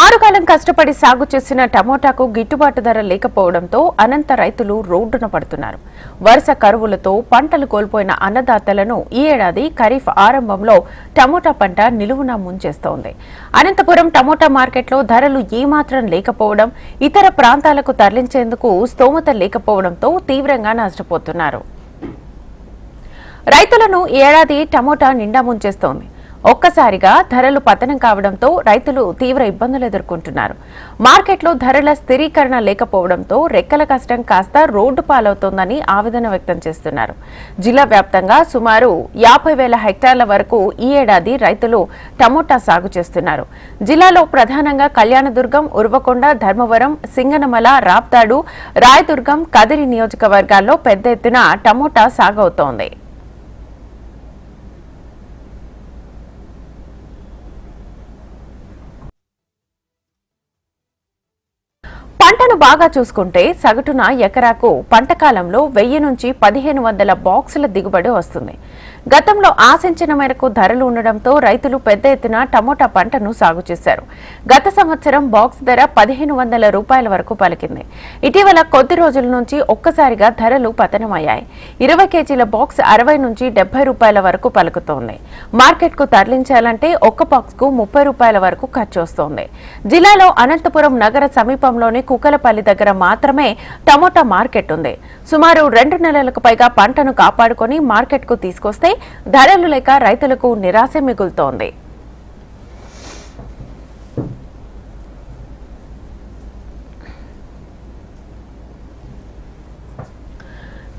ఆరుకాలం కష్టపడి సాగు చేసిన టమోటాకు గిట్టుబాటు ధర లేకపోవడంతో అనంత రైతులు రోడ్డున పడుతున్నారు. వరుస కరువులతో పంటలు కోల్పోయిన అన్నదాతలను ఈ ఏడాది ఖరీఫ్ ఆరంభంలో టమోటా పంట నిలువున ముంచేస్తోంది. అనంతపురం టమోటా మార్కెట్లో ధరలు ఏమాత్రం లేకపోవడం ఇతర ప్రాంతాలకు తరలించేందుకు స్తోమత లేకపోవడంతో తీవ్రంగా నష్టపోతున్నారు రైతులను ఈ ఏడాది టమోటా నిండా ముంచేస్తోంది. ఒక్కసారిగా ధరలు పతనం కావడంతో రైతులు తీవ్ర ఇబ్బందులు ఎదుర్కొంటున్నారు. మార్కెట్లో ధరల స్థిరీకరణ లేకపోవడంతో రెక్కల కష్టం కాస్త రోడ్డు పాలవుతోందని ఆవేదన వ్యక్తం చేస్తున్నారు. జిల్లా వ్యాప్తంగా సుమారు యాభై వేల హెక్టార్ల వరకు ఈ ఏడాది రైతులు టమోటా సాగు చేస్తున్నారు. జిల్లాలో ప్రధానంగా కళ్యాణదుర్గం ఉర్వకొండ ధర్మవరం సింగనమల రాప్తాడు రాయదుర్గం కదిరి నియోజకవర్గాల్లో పెద్ద ఎత్తున టమోటా సాగవుతోంది. పంటను బాగా చూసుకుంటే సగటున ఎకరాకు పంట కాలంలో వెయ్యి నుంచి పదిహేను వందల బాక్సుల దిగుబడి వస్తుంది. గతంలో ఆశించిన మేరకు ధరలు ఉండడంతో రైతులు పెద్ద ఎత్తున టమోటా పంటను సాగు చేశారు. గత సంవత్సరం బాక్స్ ధర పదిహేను వందల రూపాయల వరకు పలికింది. ఇటీవల కొద్ది రోజుల నుంచి ఒక్కసారిగా ధరలు పతనమయ్యాయి. ఇరవై కేజీల బాక్స్ అరవై నుంచి డెబ్బై రూపాయల వరకు పలుకుతోంది. మార్కెట్కు తరలించాలంటే ఒక్క బాక్స్కు ముప్పై రూపాయల వరకు ఖర్చు వస్తోంది. జిల్లాలో అనంతపురం నగర సమీపంలోని కుకలపల్లి దగ్గర మాత్రమే టమోటా మార్కెట్ ఉంది. సుమారు రెండు నెలలకు పైగా పంటను కాపాడుకొని మార్కెట్కు తీసుకొస్తే ధరలు లేక రైతులకు నిరాశ మిగులుతోంది.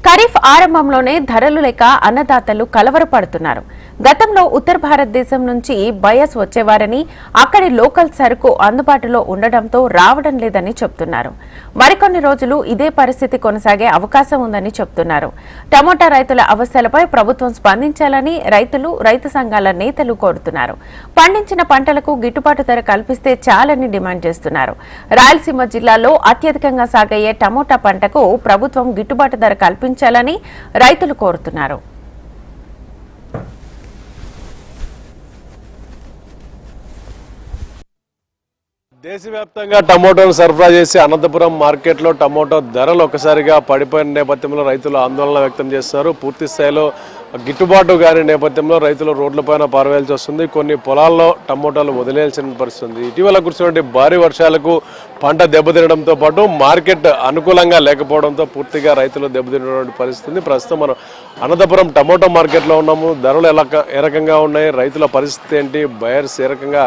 ఖరీఫ్ ఆరంభంలోనే ధరలు లేక అన్నదాతలు కలవరపడుతున్నారు. గతంలో ఉత్తర భారతదేశం నుంచి బయస్ వచ్చేవారని అక్కడి లోకల్ సరుకు అందుబాటులో ఉండడంతో రావడం లేదని చెప్తున్నారు. మరికొన్ని రోజులు ఇదే పరిస్థితి కొనసాగే అవకాశం ఉందని చెప్తున్నారు. టమోటా రైతుల అవస్థలపై ప్రభుత్వం స్పందించాలని రైతులు రైతు సంఘాల నేతలు కోరుతున్నారు. పండించిన పంటలకు గిట్టుబాటు ధర కల్పిస్తే చాలని డిమాండ్ చేస్తున్నారు. రాయలసీమ జిల్లాలో అత్యధికంగా సాగయ్యే టమోటా పంటకు ప్రభుత్వం గిట్టుబాటు ధర కల్పించాలని రైతులు కోరుతున్నారు. దేశవ్యాప్తంగా టమోటాను సరఫరా చేసి అనంతపురం మార్కెట్లో టమోటా ధరలు ఒకసారిగా పడిపోయిన నేపథ్యంలో రైతులు ఆందోళన వ్యక్తం చేస్తున్నారు పూర్తి స్థాయిలో గిట్టుబాటు కాని నేపథ్యంలో రైతులు రోడ్లపైన పారవేయాల్సి వస్తుంది. కొన్ని పొలాల్లో టమోటాలు వదిలేయాల్సిన పరిస్థితి ఉంది. ఇటీవల కురిసినటువంటి భారీ వర్షాలకు పంట దెబ్బతినడంతో పాటు మార్కెట్ అనుకూలంగా లేకపోవడంతో పూర్తిగా రైతులు దెబ్బతినటువంటి పరిస్థితి ఉంది. ప్రస్తుతం మనం అనంతపురం టమోటా మార్కెట్లో ఉన్నాము. ధరలు ఎలా ఏ రకంగా ఉన్నాయి? రైతుల పరిస్థితి ఏంటి? బయర్స్ ఏ రకంగా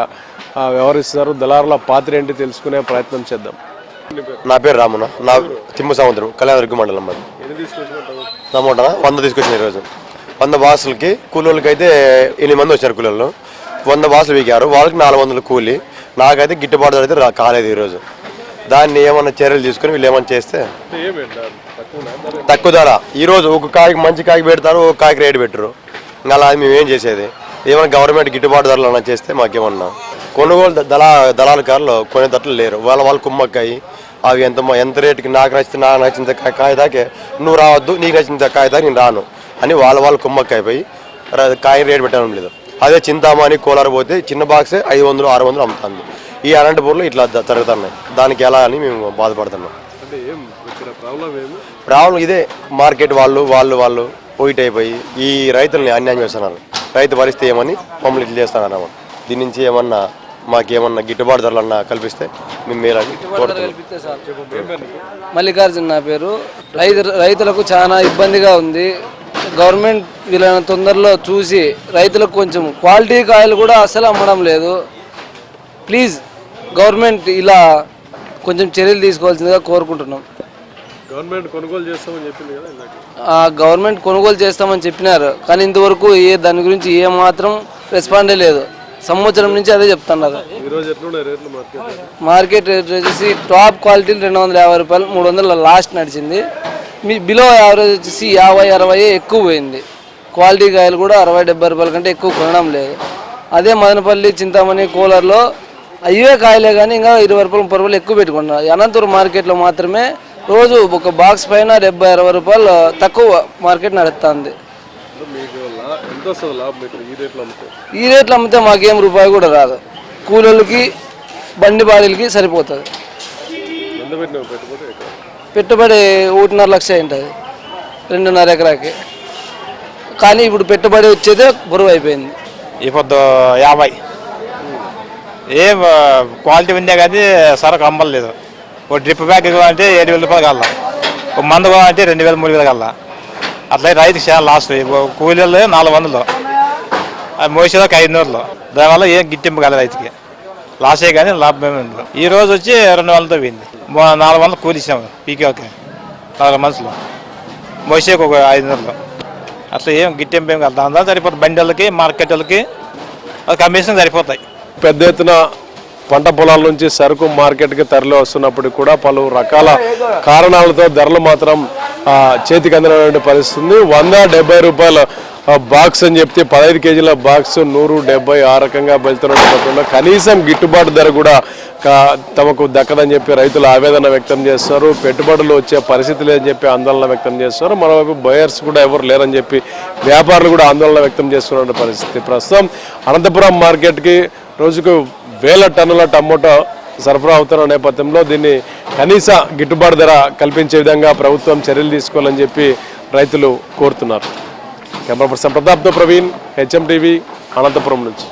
వ్యవహరిస్తున్నారు? దళారుల పాత్ర ఏంటి? తెలుసుకునే ప్రయత్నం చేద్దాం. నా పేరు రామన్న నా తిమ్మ సముద్రం కళ్యాణదుర్గ మండలం మరి టమోటా? వంద తీసుకొచ్చిన ఈరోజు. వంద బాసులకి కూలీలకి అయితే ఎనిమిది మంది వచ్చారు కూలీలు వంద బాసులు వీకారు వాళ్ళకి నాలుగు వందలు కూలి. నాకైతే గిట్టుబాటు ధర అయితే కాలేదు ఈరోజు. దాన్ని ఏమన్నా చర్యలు తీసుకుని వీళ్ళు ఏమన్నా చేస్తే తక్కువ ధర. ఈరోజు ఒక కాయకి మంచి కాయకి పెడతారు ఒక కాయకి రేటు పెట్టరు. అలా మేము ఏం చేసేది? ఏమైనా గవర్నమెంట్ గిట్టుబాటు ధరలు అన్నా చేస్తే మాకేమన్నా. కొనుగోలు ద- దళా దళాలకారులు కొనేటట్లు లేరు. వాళ్ళ వాళ్ళు కుమ్మక్కాయి అవి ఎంత ఎంత రేటుకి నాకు నచ్చితే నాకు నచ్చిన కాయ దాకే నువ్వు రావద్దు నీకు నచ్చిన కాయ దాకా నేను రాను. అని వాళ్ళ వాళ్ళు కుమ్మక్కైపోయి ర- కాయ రేటు పెట్టడం లేదు. అదే చింతామణి కోలారు పోతే చిన్న బాక్సే ఐదు వందలు ఆరు వందలు అమ్ముతుంది. ఈ అనంతపూర్లో ఇట్లా జరుగుతున్నాయి. దానికి ఎలా అని మేము బాధపడుతున్నాం. అంటే ఏం ఇక్కడ ప్రాబ్లం ఇదే. మార్కెట్ వాళ్ళు వాళ్ళు వాళ్ళు పోయిట్ అయిపోయి ఈ రైతుల్ని అన్యాయం చేస్తున్నారు. రైతు పరిస్థితి ఏమని మమ్మల్ని ఇట్లా చేస్తున్నారు అన్నమాట దీని నుంచి ఏమన్నా మాకేమన్నా గిట్టుబాటు ధరలు అన్నా కల్పిస్తే మేము మేలని మల్లికార్జున నా పేరు. రైతు రైతులకు చాలా ఇబ్బందిగా ఉంది. గవర్నమెంట్ వీళ్ళని తొందరలో చూసి రైతులకు కొంచెం క్వాలిటీ కాయలు కూడా అసలు అమ్మడం లేదు. ప్లీజ్ గవర్నమెంట్ ఇలా కొంచెం చర్యలు తీసుకోవాల్సిందిగా కోరుకుంటున్నాం. గవర్నమెంట్ కొనుగోలు చేస్తామని చెప్పింది కదా గవర్నమెంట్ కొనుగోలు చేస్తామని చెప్పినారు. కానీ ఇంతవరకు ఏ దాని గురించి ఏ మాత్రం రెస్పాండే లేదు. సంవత్సరం నుంచి అదే చెప్తున్నారు. మార్కెట్ రేట్ వచ్చేసి టాప్ క్వాలిటీలు రెండు వందల యాభై రూపాయలు మూడు వందల లాస్ట్ నడిచింది. మీ బిలో యావరేజ్ వచ్చేసి యాభై అరవై ఎక్కువ పోయింది. క్వాలిటీ కాయలు కూడా అరవై డెబ్బై రూపాయల కంటే ఎక్కువ కొనడం లేదు. అదే మదనపల్లి చింతామణి కూలర్లో అయ్యే కాయలే కానీ ఇంకా ఇరవై రూపాయలు ముప్పై రూపాయలు ఎక్కువ పెట్టుకున్నారు అనంతపురం మార్కెట్లో మాత్రమే రోజు ఒక బాక్స్ పైన డెబ్బై అరవై రూపాయలు తక్కువ మార్కెట్ నడుస్తుంది. ఈ రేట్లో అమ్మితే? మాకేం రూపాయి కూడా రాదు. కూలీలకి బండి బాడీలకి సరిపోతుంది. పెట్టుబడి ఒకటిన్నర లక్ష ఉంటుంది రెండున్నర ఎకరాకి. కానీ ఇప్పుడు పెట్టుబడి వచ్చేదే బరువు అయిపోయింది. ఈ పొద్దు యాభై. ఏం క్వాలిటీ ఉందే కానీ సరకు అమ్మలేదు. ఒక డ్రిప్ బ్యాగ్ అంటే ఏడు వేల రూపాయలు కల్లా ఒక మందు అంటే రెండు వేలు మూడు వేలు కల్లా అట్లా రైతుకి చాలా లాస్ కూలీలు నాలుగు వందలు. అది మోసేదాకా ఐదు నూరులు దానివల్ల ఏం గిట్టింపు కాలేదు రైతుకి. లాసే కానీ లాభమే ఉండదు ఈ రోజు వచ్చి రెండు వందలతో పోయింది. నాలుగు వందలు కూలిసాము ఇచ్చాము పీకేకి నాలుగు మనుషులు మోసేకి ఒక ఐదు వందలు. అట్లా ఏం గిట్టింపు ఏం కాదు. దాని సరిపోతుంది. బండి వాళ్ళకి మార్కెట్ వాళ్ళకి అది కమిషన్ సరిపోతాయి. పెద్ద ఎత్తున పంట పొలాల నుంచి సరుకు మార్కెట్కి తరలి వస్తున్నప్పుడు కూడా పలు రకాల కారణాలతో ధరలు మాత్రం చేతికి అందినటువంటి పరిస్థితి. ఉంది వంద డెబ్బై రూపాయల బాక్స్ అని చెప్తే పదహైదు కేజీల బాక్స్ నూరు డెబ్బై ఆ రకంగా వెళ్తున్న కనీసం గిట్టుబాటు ధర కూడా తమకు దక్కదని చెప్పి రైతులు ఆవేదన వ్యక్తం చేస్తారు. పెట్టుబడులు వచ్చే పరిస్థితి లేదని చెప్పి ఆందోళన వ్యక్తం చేస్తారు. మరోవైపు బయర్స్ కూడా ఎవరు లేరని చెప్పి వ్యాపారులు కూడా ఆందోళన వ్యక్తం చేస్తున్న పరిస్థితి. ప్రస్తుతం అనంతపురం మార్కెట్కి రోజుకు వేల టన్నుల టమోటా సరఫరా అవుతున్న నేపథ్యంలో దీన్ని కనీస గిట్టుబాటు ధర కల్పించే విధంగా ప్రభుత్వం చర్యలు తీసుకోవాలని చెప్పి రైతులు కోరుతున్నారు. కెమెరా పర్సన్ ప్రతాప్తో ప్రవీణ్ హెచ్ఎం టీవీ అనంతపురం నుంచి.